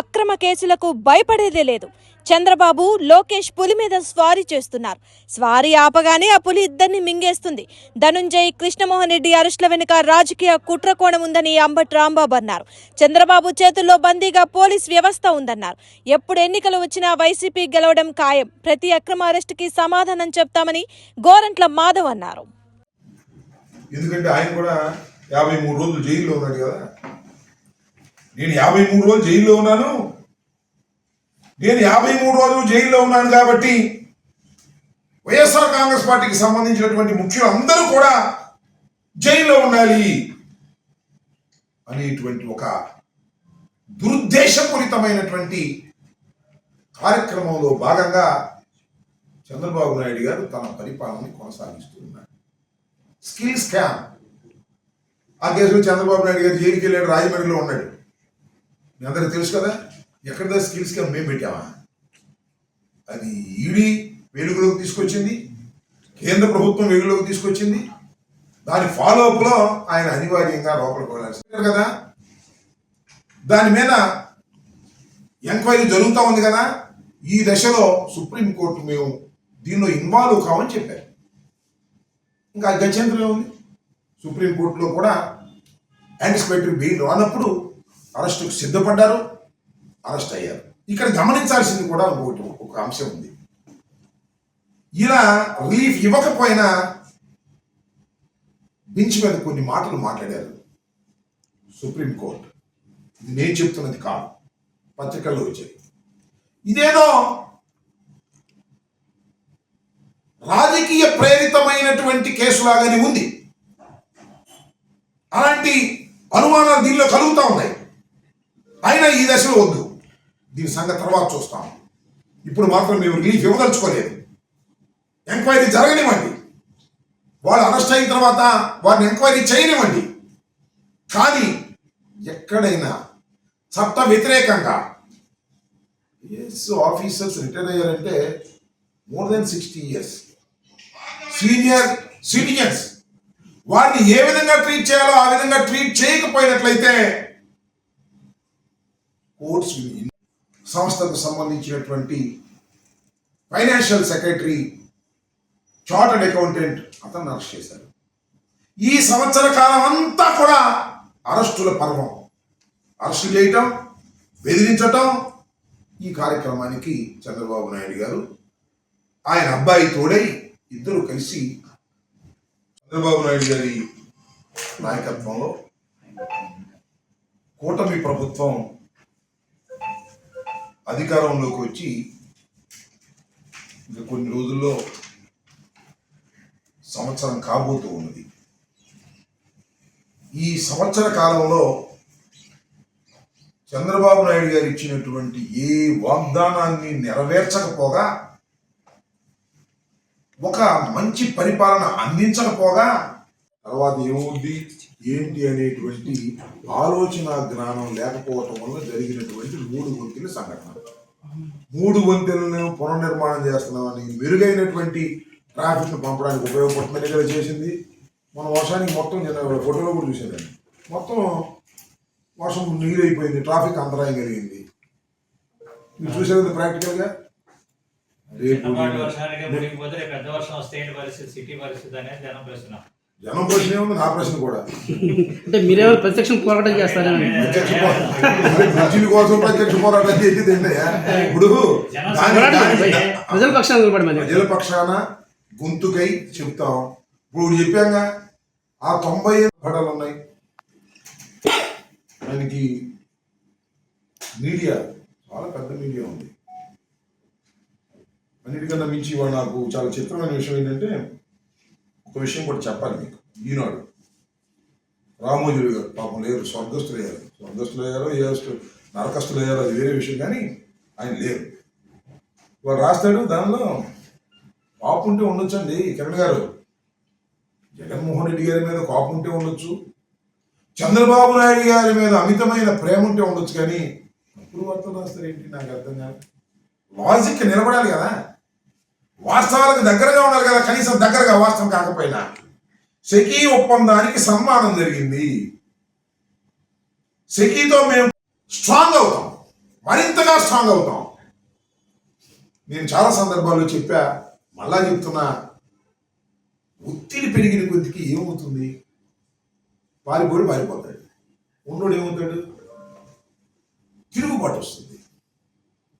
అక్రమ కేసులకు భయపడేదే లేదు. చంద్రబాబు లోకేష్ పులి మీద స్వారీ చేస్తున్నారు. స్వారీ ఆపగానే ఆ పులి ఇద్దరిని మింగేస్తుంది. ధనుంజయ్ కృష్ణమోహన్ రెడ్డి అరెస్టుల వెనుక రాజకీయ కుట్రకోణం ఉందని అంబటి రాంబాబు అన్నారు. చంద్రబాబు చేతుల్లో బందీగా పోలీస్ వ్యవస్థ ఉందన్నారు. ఎప్పుడు ఎన్నికలు వచ్చినా వైసీపీ గెలవడం ఖాయం. ప్రతి అక్రమ అరెస్టుకి సమాధానం చెప్తామని గోరంట్ల మాధవ్ అన్నారు. ఎందుకంటే ఆయన కూడా యాభై మూడు రోజులు జైల్లో ఉన్నాడు కదా. నేను యాభై మూడు రోజులు జైల్లో ఉన్నాను. నేను యాభై మూడు రోజులు జైల్లో ఉన్నాను కాబట్టి వైఎస్ఆర్ కాంగ్రెస్ పార్టీకి సంబంధించినటువంటి ముఖ్యులు అందరూ కూడా జైల్లో ఉండాలి అనేటువంటి ఒక దురుద్దేశపూరితమైనటువంటి కార్యక్రమంలో భాగంగా చంద్రబాబు నాయుడు గారు తన పరిపాలనని కొనసాగిస్తున్నారు స్కిల్ స్కామ్. ఆ కేసులో చంద్రబాబు నాయుడు గారు జైలుకి వెళ్ళాడు రాజమండ్రిలో ఉన్నాడు. మీ అందరికీ తెలుసు కదా? ఎక్కడ స్కిల్స్ స్కామ్ మేము పెట్టామా? అది ఈడీ వెలుగులోకి తీసుకొచ్చింది కేంద్ర ప్రభుత్వం వెలుగులోకి తీసుకొచ్చింది. దాని ఫాలో అప్లో ఆయన అనివార్యంగా లోపలికి వెళ్ళాల్సి కదా? దాని మీద ఎంక్వైరీ జరుగుతూ ఉంది కదా? ఈ దశలో సుప్రీంకోర్టు మేము దీనిలో ఇన్వాల్వ్ కావని చెప్పారు. ఇంకా గత్యంతరం ఉంది సుప్రీంకోర్టులో కూడా యాంటిసిపేటరీ బెయిల్ రానప్పుడు అరెస్టుకు సిద్ధపడ్డారు అరెస్ట్ అయ్యారు. ఇక్కడ గమనించాల్సింది కూడా ఒకటి ఒక అంశం ఉంది. ఇలా రిలీఫ్ ఇవ్వకపోయినా బెంచ్ మీద కొన్ని మాటలు మాట్లాడారు సుప్రీంకోర్టు ఇది నేను చెప్తున్నది కాదు పత్రికల్లో వచ్చాయి ఇదేదో రాజకీయ ప్రేరితమైనటువంటి కేసులాగానే ఉంది. అలాంటి అనుమానాలు దీనిలో కలుగుతూ ఉన్నాయి. అయినా ఈ దశలో వద్దు. దీని సంగతి తర్వాత చూస్తాం. ఇప్పుడు మాత్రం మేము రిలీఫ్ ఇవ్వదలుచుకోలేదు. ఎంక్వైరీ జరగనివ్వండి. వాళ్ళు అరెస్ట్ అయిన తర్వాత వారిని ఎంక్వైరీ చేయనివ్వండి. కానీ ఎక్కడైనా చట్ట వ్యతిరేకంగా ఎస్ ఆఫీసర్స్ రిటైర్ అయ్యారంటే more than sixty years. Senior citizens వారిని ఏ విధంగా ట్రీట్ చేయాలో ఆ విధంగా ట్రీట్ చేయకపోయినట్లయితే కోర్ట్స్ సంస్థకు సంబంధించినటువంటి ఫైనాన్షియల్ సెక్రటరీ చార్టర్డ్ అకౌంటెంట్ అతను అరెస్ట్ చేశారు. ఈ సంవత్సర కాలం అంతా కూడా అరెస్టుల పర్వం. అరెస్టు చేయటం బెదిరించటం ఈ కార్యక్రమానికి చంద్రబాబు నాయుడు గారు ఆయన అబ్బాయి తోడై ఇద్దరు కలిసి చంద్రబాబు నాయుడు గారి నాయకత్వంలో కూటమి ప్రభుత్వం అధికారంలోకి వచ్చి ఇంకా కొన్ని రోజుల్లో సంవత్సరం కాబోతూ ఉన్నది. ఈ సంవత్సర కాలంలో చంద్రబాబు నాయుడు గారు ఇచ్చినటువంటి ఏ వాగ్దానాన్ని నెరవేర్చకపోగా ఒక మంచి పరిపాలన అందించకపోగా తర్వాత ఏమవుద్ది? ఏంటి అనేటువంటి ఆలోచన జ్ఞానం లేకపోవటం వల్ల జరిగినటువంటి మూడు వంతుల సంఘటన. మూడు వంతెలను పునర్నిర్మాణం చేస్తున్నామని మెరుగైనటువంటి ట్రాఫిక్ను పంపడానికి ఉపయోగపడుతుందని కదా చేసింది. మన వర్షానికి మొత్తం నేను ఫోటోలో కూడా చూసేదాన్ని మొత్తం వర్షం నీరు అయిపోయింది ట్రాఫిక్ అంతరాయం కలిగింది. మీరు చూసారు కదా ప్రాక్టికల్గా రేపు వర్షానికి పెద్ద వర్షం వస్తే పరిస్థితి? సిటీ పరిస్థితి అనేది జనం ప్రశ్న. జనం ప్రశ్న ఏముంది నా ప్రశ్న కూడా. అంటే మీరేమో ప్రత్యక్షం పోరాటం చేస్తారని? ప్రత్యక్ష పోరాటం కోసం ప్రత్యక్ష పోరాటం చేసేది ఇప్పుడు ప్రజల పక్షాన ప్రజల పక్షాన గొంతుకై చెప్తాం. ఇప్పుడు చెప్పాగా ఆ తొంభై పటాలు ఉన్నాయి. దానికి మీడియా చాలా పెద్ద మీడియా ఉంది. అన్నిటికన్నా మించి ఇవాళ నాకు చాలా చిత్రమైన విషయం ఏంటంటే ఒక విషయం కూడా చెప్పాలి మీకు. ఈనాడు రామోజుడు గారు పాపం లేరు స్వర్గస్థులు అయ్యారు. స్వర్గస్థులు అయ్యారో ఏ నరకస్తులు అయ్యారో అది వేరే విషయం కానీ ఆయన లేరు. వాడు రాస్తాడు దానిలో కోపం ఉంటే ఉండొచ్చండి కిరణ్ గారు. జగన్మోహన్ రెడ్డి గారి మీద కోపం ఉంటే ఉండొచ్చు. చంద్రబాబు నాయుడు గారి మీద అమితమైన ప్రేమ ఉంటే ఉండొచ్చు కానీ అప్పుడు వార్తలు రాస్తారు ఏంటి నాకు అర్థం కాదు. లాజిక్ నిలబడాలి కదా. వాస్తవాలకు దగ్గరగా ఉండాలి కదా కనీసం దగ్గరగా వాస్తవం కాకపోయినా. సెకీ ఒప్పందానికి సన్మానం జరిగింది. సెకీతో మేము స్ట్రాంగ్ అవుతాం. మరింతగా స్ట్రాంగ్ అవుతాం. నేను చాలా సందర్భాల్లో చెప్పా మళ్ళా చెప్తున్నా ఒత్తిడి పెరిగిన కొద్దికి ఏమవుతుంది? పారిపోడు పారిపోతాడు. ఉన్నోడు ఏమవుతాడు? తిరుగుబాటు వస్తుంది.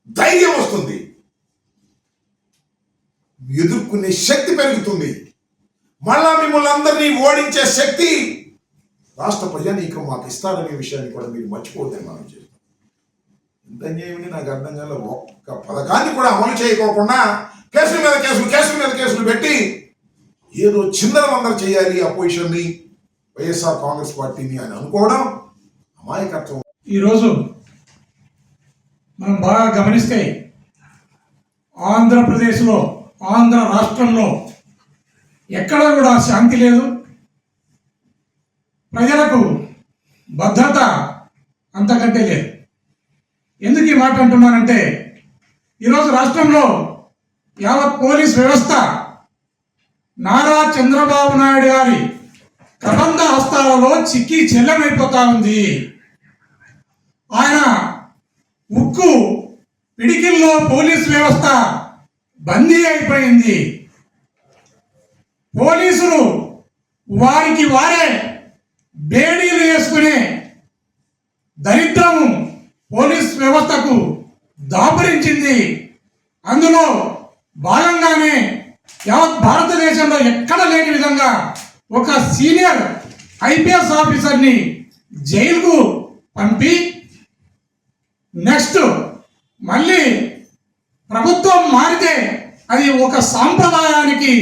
ధైర్యం వస్తుంది. ఎదుర్కొనే శక్తి పెరుగుతుంది. మళ్ళా మిమ్మల్ని అందరినీ ఓడించే శక్తి రాష్ట్ర ప్రజానీకం మాకు ఇస్తారనే విషయాన్ని కూడా మీరు మర్చిపోతే మనం చేస్తాం. ఎంత అన్యాయమని నాకు అర్థం కాలే ఒక్క పథకాన్ని కూడా అమలు చేయకోకుండా కేసుల మీద కేసులు కేసుల మీద కేసులు పెట్టి ఏదో చిందర వందర చేయాలి అపోజిషన్ని వైఎస్ఆర్ కాంగ్రెస్ పార్టీని అని అనుకోవడం అమాయకత్వం. ఈరోజు మనం బాగా గమనిస్తే ఆంధ్రప్రదేశ్లో ఆంధ్ర రాష్ట్రంలో ఎక్కడ కూడా శాంతి లేదు. ప్రజలకు భద్రత అంతకంటే లేదు. ఎందుకు ఈ మాట అంటున్నానంటే ఈరోజు రాష్ట్రంలో యావత్ పోలీస్ వ్యవస్థ నారా చంద్రబాబు నాయుడు గారి ప్రబంధ హస్తాలలో చిక్కి చెల్లమైపోతా ఉంది. ఆయన ఉక్కు పిడికిల్లో పోలీస్ వ్యవస్థ బందీ అయిపోయింది. పోలీసులు వారికి వారే బేడీలు వేసుకునే దరిద్రం పోలీస్ వ్యవస్థకు దాపురించింది. అందులో భాగంగానే యావత్ భారతదేశంలో ఎక్కడ లేని విధంగా ఒక సీనియర్ ఐపీఎస్ ఆఫీసర్ని జైలుకు పంపి నెక్స్ట్ మళ్ళీ ప్రభుత్వం మారితే అది ఒక సాంప్రదాయానికి